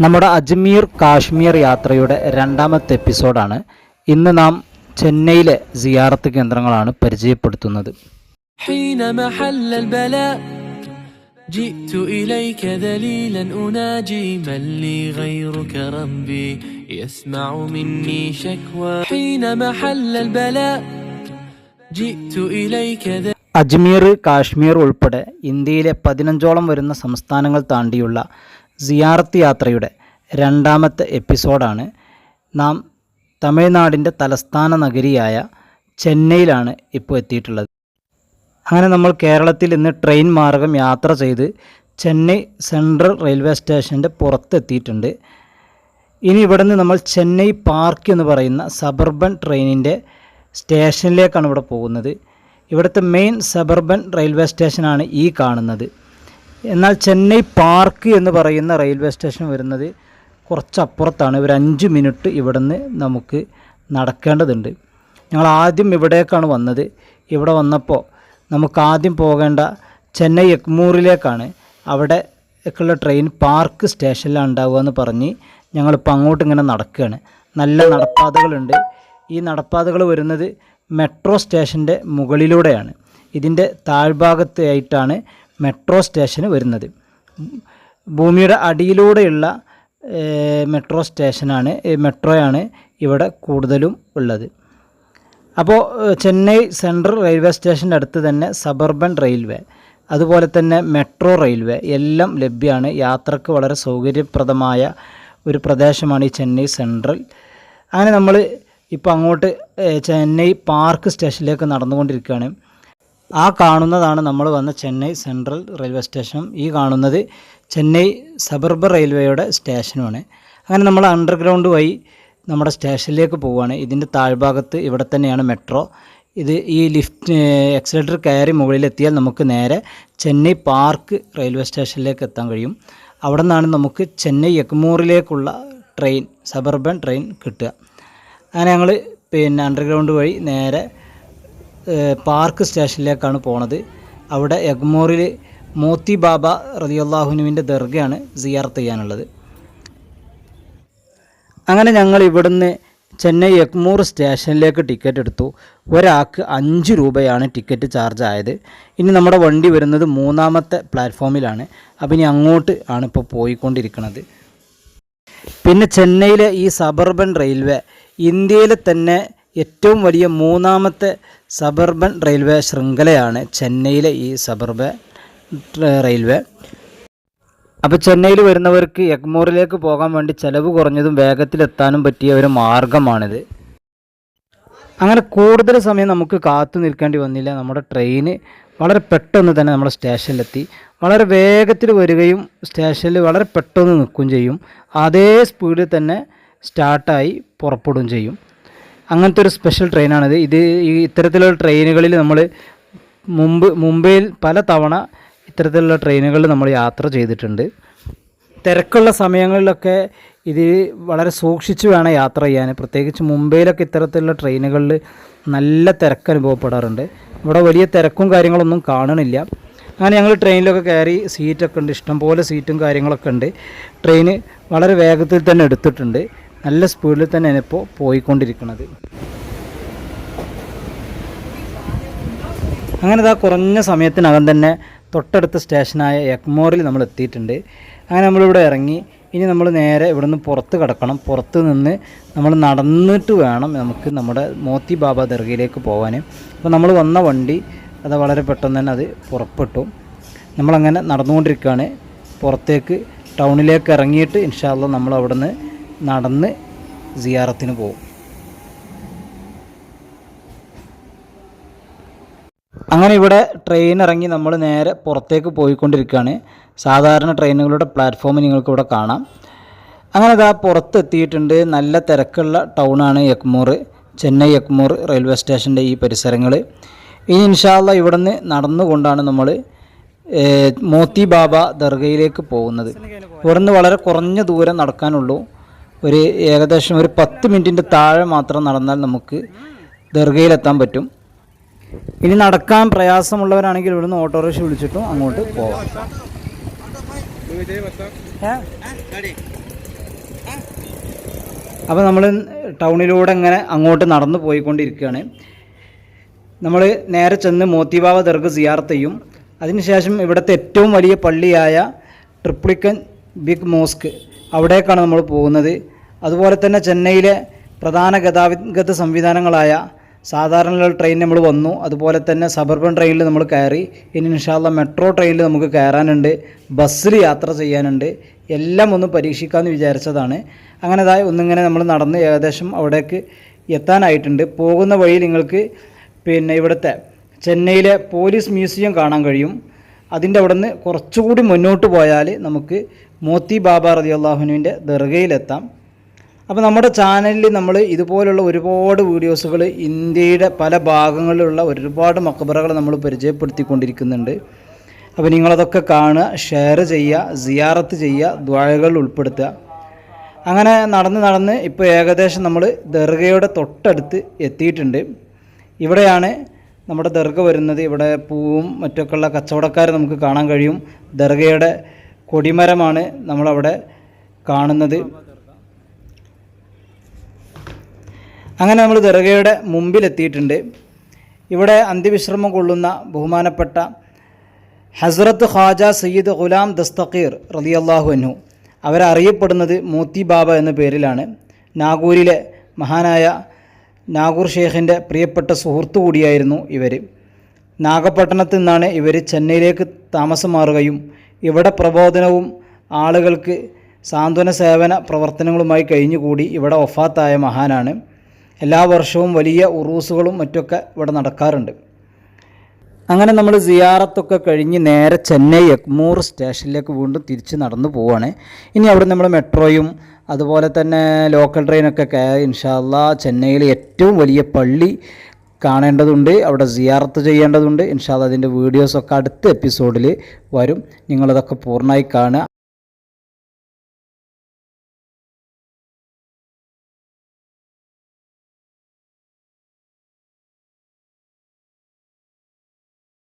നമ്മുടെ അജ്മീർ കാശ്മീർ യാത്രയുടെ രണ്ടാമത്തെ എപ്പിസോഡാണ് ഇന്ന് നാം ചെന്നൈയിലെ സിയാറത്ത് കേന്ദ്രങ്ങളാണ് പരിചയപ്പെടുത്തുന്നത് حينما حل البلاء جئت إليك ذليلا أناجي من لي غيرك ربي يسمع مني شكوى حينما حل البلاء جئت إليك ذليلا അജ്മീർ കാശ്മീർ ഉൾപ്പെടെ ഇന്ത്യയിലെ പതിനഞ്ചോളം വരുന്ന സംസ്ഥാനങ്ങൾ താണ്ടിയുള്ള സിയാറത്ത് യാത്രയുടെ രണ്ടാമത്തെ എപ്പിസോഡാണ്. നാം തമിഴ്നാടിന്റെ തലസ്ഥാന നഗരിയായ ചെന്നൈയിലാണ് ഇപ്പോൾ എത്തിയിട്ടുള്ളത്. അങ്ങനെ നമ്മൾ കേരളത്തിൽ ഇന്ന് ട്രെയിൻ മാർഗം യാത്ര ചെയ്ത് ചെന്നൈ സെൻട്രൽ റെയിൽവേ സ്റ്റേഷന്റെ പുറത്തെത്തിയിട്ടുണ്ട്. ഇനി ഇവിടെ നിന്ന് നമ്മൾ ചെന്നൈ പാർക്ക് എന്ന് പറയുന്ന സബർബൻ ട്രെയിനിന്റെ സ്റ്റേഷനിലേക്കാണ് ഇവിടെ പോകുന്നത്. ഇവിടുത്തെ മെയിൻ സബർബൻ റെയിൽവേ സ്റ്റേഷനാണ് ഈ കാണുന്നത്. എന്നാൽ ചെന്നൈ പാർക്ക് എന്ന് പറയുന്ന റെയിൽവേ സ്റ്റേഷൻ വരുന്നത് കുറച്ചപ്പുറത്താണ്. ഒരു അഞ്ച് മിനിറ്റ് ഇവിടെ നിന്ന് നമുക്ക് നടക്കേണ്ടതുണ്ട്. ഞങ്ങൾ ആദ്യം ഇവിടേക്കാണ് വന്നത്. ഇവിടെ വന്നപ്പോൾ നമുക്ക് ആദ്യം പോകേണ്ട ചെന്നൈ എക്മൂറിലേക്കാണ്. അവിടെ ഒക്കെയുള്ള ട്രെയിൻ പാർക്ക് സ്റ്റേഷനിലാണ് ഉണ്ടാവുക എന്ന് പറഞ്ഞ് ഞങ്ങളിപ്പോൾ അങ്ങോട്ട് ഇങ്ങനെ നടക്കുകയാണ് നല്ല നടപ്പാതകളുണ്ട്. ഈ നടപ്പാതകൾ വരുന്നത് മെട്രോ സ്റ്റേഷന്റെ മുകളിലൂടെയാണ്. ഇതിന്റെ താഴ്ഭാഗത്തായിട്ടാണ് മെട്രോ സ്റ്റേഷന് വരുന്നത്. ഭൂമിയുടെ അടിയിലൂടെയുള്ള മെട്രോ സ്റ്റേഷനാണ് മെട്രോയാണ് ഇവിടെ കൂടുതലും ഉള്ളത്. അപ്പോൾ ചെന്നൈ സെൻട്രൽ റെയിൽവേ സ്റ്റേഷന്റെ അടുത്ത് തന്നെ സബർബൻ റെയിൽവേ അതുപോലെ തന്നെ മെട്രോ റെയിൽവേ എല്ലാം ലഭ്യമാണ് യാത്രയ്ക്ക് വളരെ സൗകര്യപ്രദമായ ഒരു പ്രദേശമാണ് ഈ ചെന്നൈ സെൻട്രൽ. അങ്ങനെ നമ്മൾ ഇപ്പോൾ അങ്ങോട്ട് ചെന്നൈ പാർക്ക് സ്റ്റേഷനിലേക്ക് നടന്നുകൊണ്ടിരിക്കുകയാണ്. ആ കാണുന്നതാണ് നമ്മൾ വന്ന ചെന്നൈ സെൻട്രൽ റെയിൽവേ സ്റ്റേഷൻ. ഈ കാണുന്നത് ചെന്നൈ സബർബ് റെയിൽവേയുടെ സ്റ്റേഷനുമാണ്. അങ്ങനെ നമ്മൾ അണ്ടർഗ്രൗണ്ട് വഴി നമ്മുടെ സ്റ്റേഷനിലേക്ക് പോവുകയാണ്. ഇതിന്റെ താഴ്ഭാഗത്ത് ഇവിടെ തന്നെയാണ് മെട്രോ. ഇത് ഈ ലിഫ്റ്റ് എക്സലേറ്റർ കയറി മുകളിലെത്തിയാൽ നമുക്ക് നേരെ ചെന്നൈ പാർക്ക് റെയിൽവേ സ്റ്റേഷനിലേക്ക് എത്താൻ കഴിയും. അവിടെ നിന്നാണ് നമുക്ക് ചെന്നൈ എഗ്മൂറിലേക്കുള്ള ട്രെയിൻ സബർബൻ ട്രെയിൻ കിട്ടുക. അങ്ങനെ ഞങ്ങൾ പിന്നെ അണ്ടർഗ്രൗണ്ട് വഴി നേരെ പാർക്ക് സ്റ്റേഷനിലേക്കാണ് പോണത്. അവിടെ എഗ്മോറിൽ മോത്തി ബാബ റലിയല്ലാഹുനുവിന്റെ ദർഗയാണ് സിയാർത്ത് ചെയ്യാനുള്ളത്. അങ്ങനെ ഞങ്ങൾ ഇവിടുന്ന് ചെന്നൈ എഗ്മൂർ സ്റ്റേഷനിലേക്ക് ടിക്കറ്റ് എടുത്തു. ഒരാൾക്ക് അഞ്ച് രൂപയാണ് ടിക്കറ്റ് ചാർജ് ആയത്. ഇനി നമ്മുടെ വണ്ടി വരുന്നത് മൂന്നാമത്തെ പ്ലാറ്റ്ഫോമിലാണ്. അപ്പം ഇനി അങ്ങോട്ട് ആണ് ഇപ്പോൾ പോയിക്കൊണ്ടിരിക്കുന്നത് പിന്നെ ചെന്നൈയിലെ ഈ സബർബൻ റെയിൽവേ ഇന്ത്യയിലെ തന്നെ ഏറ്റവും വലിയ മൂന്നാമത്തെ സബർബൻ റെയിൽവേ ശൃംഖലയാണ് ചെന്നൈയിലെ ഈ സബർബൻ റെയിൽവേ. അപ്പോൾ ചെന്നൈയിൽ വരുന്നവർക്ക് എഗ്മോറിലേക്ക് പോകാൻ വേണ്ടി ചിലവ് കുറഞ്ഞതും വേഗത്തിലെത്താനും പറ്റിയ ഒരു മാർഗമാണിത്. അങ്ങനെ കൂടുതൽ സമയം നമുക്ക് കാത്തു നിൽക്കേണ്ടി വന്നില്ല. നമ്മുടെ ട്രെയിന് വളരെ പെട്ടെന്ന് തന്നെ നമ്മുടെ സ്റ്റേഷനിലെത്തി. വളരെ വേഗത്തിൽ വരികയും സ്റ്റേഷനിൽ വളരെ പെട്ടെന്ന് നിൽക്കുകയും ചെയ്യും. അതേ സ്പീഡിൽ തന്നെ സ്റ്റാർട്ടായി പുറപ്പെടുകയും ചെയ്യും. അങ്ങനത്തെ ഒരു സ്പെഷ്യൽ ട്രെയിനാണിത് ഇത് ഈ ഇത്തരത്തിലുള്ള ട്രെയിനുകളിൽ നമ്മൾ മുമ്പ് മുംബൈയിൽ പല തവണ ഇത്തരത്തിലുള്ള ട്രെയിനുകളിൽ നമ്മൾ യാത്ര ചെയ്തിട്ടുണ്ട്. തിരക്കുള്ള സമയങ്ങളിലൊക്കെ ഇത് വളരെ സൂക്ഷിച്ച് വേണം യാത്ര ചെയ്യാൻ. പ്രത്യേകിച്ച് മുംബൈയിലൊക്കെ ഇത്തരത്തിലുള്ള ട്രെയിനുകളിൽ നല്ല തിരക്ക് അനുഭവപ്പെടാറുണ്ട്. ഇവിടെ വലിയ തിരക്കും കാര്യങ്ങളൊന്നും കാണണില്ല. അങ്ങനെ ഞങ്ങൾ ട്രെയിനിലൊക്കെ കയറി സീറ്റൊക്കെ ഉണ്ട്. ഇഷ്ടംപോലെ സീറ്റും കാര്യങ്ങളൊക്കെ ഉണ്ട്. ട്രെയിന് വളരെ വേഗത്തിൽ തന്നെ എടുത്തിട്ടുണ്ട്. നല്ല സ്പീഡിൽ തന്നെയാണ് ഇപ്പോൾ പോയിക്കൊണ്ടിരിക്കുന്നത്. അങ്ങനെ ഇതാ കുറഞ്ഞ സമയത്തിനകം തന്നെ തൊട്ടടുത്ത സ്റ്റേഷനായ എക്മോറിൽ നമ്മൾ എത്തിയിട്ടുണ്ട്. അങ്ങനെ നമ്മളിവിടെ ഇറങ്ങി ഇനി നമ്മൾ നേരെ ഇവിടുന്ന് പുറത്ത് കിടക്കണം. പുറത്ത് നിന്ന് നമ്മൾ നടന്നിട്ട് വേണം നമുക്ക് നമ്മുടെ മോത്തി ബാബ ദർഗയിലേക്ക് പോകാൻ അപ്പോൾ നമ്മൾ വന്ന വണ്ടി അത് വളരെ പെട്ടെന്ന് തന്നെ അത് പുറപ്പെട്ടു. നമ്മളങ്ങനെ നടന്നുകൊണ്ടിരിക്കുകയാണ്. പുറത്തേക്ക് ടൗണിലേക്ക് ഇറങ്ങിയിട്ട് ഇൻഷാല്ല നമ്മൾ അവിടുന്ന് നടന്ന് സിയാറത്തിന് പോകും. അങ്ങനെ ഇവിടെ ട്രെയിൻ ഇറങ്ങി നമ്മൾ നേരെ പുറത്തേക്ക് പോയിക്കൊണ്ടിരിക്കുകയാണ്. സാധാരണ ട്രെയിനുകളുടെ പ്ലാറ്റ്ഫോം നിങ്ങൾക്ക് ഇവിടെ കാണാം. അങ്ങനെ ഇതാ പുറത്തെത്തിയിട്ടുണ്ട് നല്ല തിരക്കുള്ള ടൗണാണ് യക്മൂർ ചെന്നൈ യക്മൂർ റെയിൽവേ സ്റ്റേഷന്റെ ഈ പരിസരങ്ങൾ ഇനി ഇൻഷാല്ല ഇവിടുന്ന് നടന്നുകൊണ്ടാണ് നമ്മൾ മോത്തി ബാബ ദർഗയിലേക്ക് പോകുന്നത്. ഇവിടുന്ന് വളരെ കുറഞ്ഞ ദൂരം നടക്കാനുള്ളൂ. ഒരു ഏകദേശം ഒരു പത്ത് മിനിറ്റിന്റെ താഴെ മാത്രം നടന്നാൽ നമുക്ക് ദർഗയിലെത്താൻ പറ്റും. ഇനി നടക്കാൻ പ്രയാസമുള്ളവരാണെങ്കിൽ ഇവിടുന്ന് ഓട്ടോറിക്ഷ വിളിച്ചിട്ടും അങ്ങോട്ട് പോവാം? അപ്പോൾ നമ്മൾ ടൗണിലൂടെ ഇങ്ങനെ അങ്ങോട്ട് നടന്നു പോയിക്കൊണ്ടിരിക്കുകയാണ്. നമ്മൾ നേരെ ചെന്ന് മോത്തിബാവ ദർഗ് സിയാർത്ത് ചെയ്യും. അതിനുശേഷം ഇവിടുത്തെ ഏറ്റവും വലിയ പള്ളിയായ ട്രിപ്ലിക്കൻ ബിഗ് മോസ്ക് അവിടേക്കാണ് നമ്മൾ പോകുന്നത്. അതുപോലെ തന്നെ ചെന്നൈയിലെ പ്രധാന ഗതാഗത സംവിധാനങ്ങളായ സാധാരണ ട്രെയിൻ നമ്മൾ വന്നു. അതുപോലെ തന്നെ സബർബൻ ട്രെയിനിൽ നമ്മൾ കയറി. ഇനി ഇൻഷാല്ല മെട്രോ ട്രെയിനിൽ നമുക്ക് കയറാനുണ്ട്. ബസ്സിൽ യാത്ര ചെയ്യാനുണ്ട്. എല്ലാം ഒന്ന് പരീക്ഷിക്കാമെന്ന് വിചാരിച്ചതാണ്. അങ്ങനെതായി ഒന്നിങ്ങനെ നമ്മൾ നടന്ന് ഏകദേശം അവിടേക്ക് എത്താനായിട്ടുണ്ട്. പോകുന്ന വഴി നിങ്ങൾക്ക് പിന്നെ ഇവിടുത്തെ ചെന്നൈയിലെ പോലീസ് മ്യൂസിയം കാണാൻ കഴിയും. അതിന്റെ അവിടെ നിന്ന് കുറച്ചുകൂടി മുന്നോട്ട് പോയാൽ നമുക്ക് മോത്തി ബാബ റതി അള്ളാഹുനുവിന്റെ ദർഗയിലെത്താം. അപ്പോൾ നമ്മുടെ ചാനലിൽ നമ്മൾ ഇതുപോലുള്ള ഒരുപാട് വീഡിയോസുകൾ ഇന്ത്യയുടെ പല ഭാഗങ്ങളിലുള്ള ഒരുപാട് മക്കബറകൾ നമ്മൾ പരിചയപ്പെടുത്തിക്കൊണ്ടിരിക്കുന്നുണ്ട്. അപ്പോൾ നിങ്ങളതൊക്കെ കാണുക ഷെയർ ചെയ്യുക സിയാറത്ത് ചെയ്യുക ദ്വാഴകൾ ഉൾപ്പെടുത്തുക. അങ്ങനെ നടന്ന് നടന്ന് ഇപ്പോൾ ഏകദേശം നമ്മൾ ദർഗയുടെ തൊട്ടടുത്ത് എത്തിയിട്ടുണ്ട്. ഇവിടെയാണ് നമ്മുടെ ദർഗ വരുന്നത്. ഇവിടെ പൂവും മറ്റൊക്കെയുള്ള കച്ചവടക്കാരെ നമുക്ക് കാണാൻ കഴിയും. ദർഗയുടെ കൊടിമരമാണ് നമ്മളവിടെ കാണുന്നത്. അങ്ങനെ നമ്മൾ ദർഗയുടെ മുമ്പിലെത്തിയിട്ടുണ്ട്. ഇവിടെ അന്ത്യവിശ്രമം കൊള്ളുന്ന ബഹുമാനപ്പെട്ട ഹസ്രത്ത് ഖാജ സയ്യിദ് ഗുലാം ദസ്തഖീർ റളിയല്ലാഹു അൻഹു. അവരറിയപ്പെടുന്നത് മോത്തി ബാബ എന്ന പേരിലാണ്. നാഗൂരിലെ മഹാനായ നാഗൂർ ഷേഖിന്റെ പ്രിയപ്പെട്ട സുഹൃത്തു കൂടിയായിരുന്നു ഇവർ നാഗപട്ടണത്തു നിന്നാണ് ഇവർ ചെന്നൈയിലേക്ക് താമസം മാറുകയും ഇവിടെ പ്രബോധനവും ആളുകൾക്ക് സാന്ത്വന സേവന പ്രവർത്തനങ്ങളുമായി കഴിഞ്ഞുകൂടി ഇവിടെ ഒഫാത്തായ മഹാനാണ്. എല്ലാ വർഷവും വലിയ ഉറൂസുകളും മറ്റൊക്കെ ഇവിടെ നടക്കാറുണ്ട്. അങ്ങനെ നമ്മൾ സിയാറത്തൊക്കെ കഴിഞ്ഞ് നേരെ ചെന്നൈ എഗ്മൂർ സ്റ്റേഷനിലേക്ക് വീണ്ടും തിരിച്ച് നടന്നു പോവുകയാണ് ഇനി അവിടെ നമ്മൾ മെട്രോയും അതുപോലെ തന്നെ ലോക്കൽ ട്രെയിനൊക്കെ കയറി ഇൻഷാല്ല ചെന്നൈയിലെ ഏറ്റവും വലിയ പള്ളി കാണേണ്ടതുണ്ട് അവിടെ സിയാർത്ത് ചെയ്യേണ്ടതുണ്ട്. ഇൻഷാല്ല അതിന്റെ വീഡിയോസൊക്കെ അടുത്ത എപ്പിസോഡിൽ വരും. നിങ്ങളതൊക്കെ പൂർണമായി കാണുക.